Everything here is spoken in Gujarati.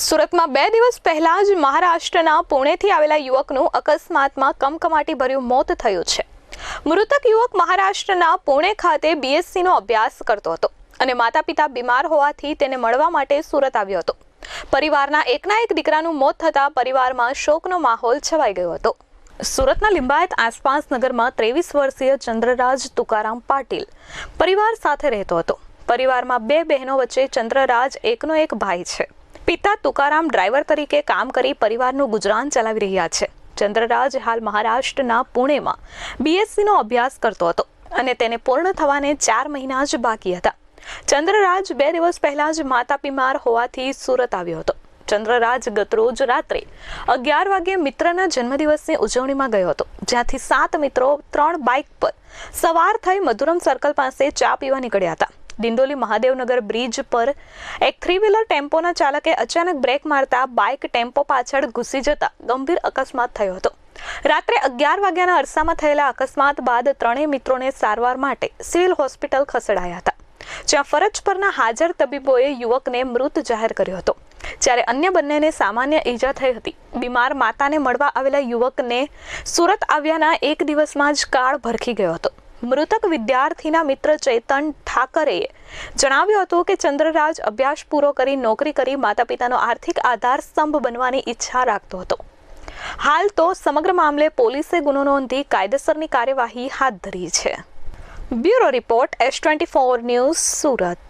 સુરતમાં બે દિવસ પહેલા જ મહારાષ્ટ્રના પુણેથી આવેલા યુવકનું અકસ્માતમાં કમકમાટી ભર્યું મોત થયું છે. મૃતક યુવક મહારાષ્ટ્રના પુણે ખાતે બીએસસીનો અભ્યાસ કરતો હતો અને માતા પિતા બીમાર હોવાથી તેને મળવા માટે સુરત આવ્યો હતો. પરિવારના એકના એક દીકરાનું મોત થતાં પરિવારમાં શોકનો માહોલ છવાઈ ગયો હતો. સુરતના લિંબાયત આસપાસ નગરમાં ત્રેવીસ વર્ષીય ચંદ્રરાજ તુકારામ પાટીલ પરિવાર સાથે રહેતો હતો. પરિવારમાં બે બહેનો વચ્ચે ચંદ્રરાજ એકનો એક ભાઈ છે. પિતા તુકારામ ડ્રાઈવર તરીકે કામ કરી પરિવારનું ગુજરાન ચલાવી રહ્યા છે. ચંદ્રરાજ હાલ મહારાષ્ટ્રના પુણેમાં બીએસસીનો અભ્યાસ કરતો હતો અને તેને પૂર્ણ થવાને ચાર મહિના જ બાકી હતા. ચંદ્રરાજ બે દિવસ પહેલા જ માતા બીમાર હોવાથી સુરત આવ્યો હતો. ચંદ્રરાજ ગતરોજ રાત્રે અગિયાર વાગે મિત્રના જન્મદિવસની ઉજવણીમાં ગયો હતો. જ્યાંથી સાત મિત્રો ત્રણ બાઇક પર સવાર થઈ મધુરમ સર્કલ પાસે ચા પીવા નીકળ્યા હતા. દિંડોલી મહાદેવનગર બ્રિજ પર એક થ્રી વ્હીલર ટેમ્પોના ચાલકે અચાનક બ્રેક મારતા બાઇક ટેમ્પો પાછળ ઘૂસી જતા ગંભીર અકસ્માત થયો હતો. રાત્રે અગિયાર વાગ્યાના અરસામાં થયેલા અકસ્માત બાદ ત્રણેય મિત્રોને સારવાર માટે સિવિલ હોસ્પિટલ ખસેડાયા હતા. જ્યાં ફરજ પરના હાજર તબીબોએ યુવકને મૃત જાહેર કર્યો હતો. જ્યારે અન્ય બંનેને સામાન્ય ઈજા થઈ હતી, બીમાર માતાને મળવા આવેલા યુવકને સુરત આવ્યાના એક દિવસમાં જ કાળ ભરખી ગયો હતો. મૃતક વિદ્યાર્થીના મિત્ર ચેતન ઠાકરેએ જણાવ્યું હતું કે ચંદ્રરાજ અભ્યાસ પૂરો કરી નોકરી કરી માતા પિતાનો આર્થિક આધાર સ્તંભ બનવાની ઈચ્છા રાખતો હતો. હાલ તો સમગ્ર મામલે પોલીસે ગુનો નોંધી કાયદેસરની કાર્યવાહી હાથ ધરી છે. Bureau report S twenty four news Surat.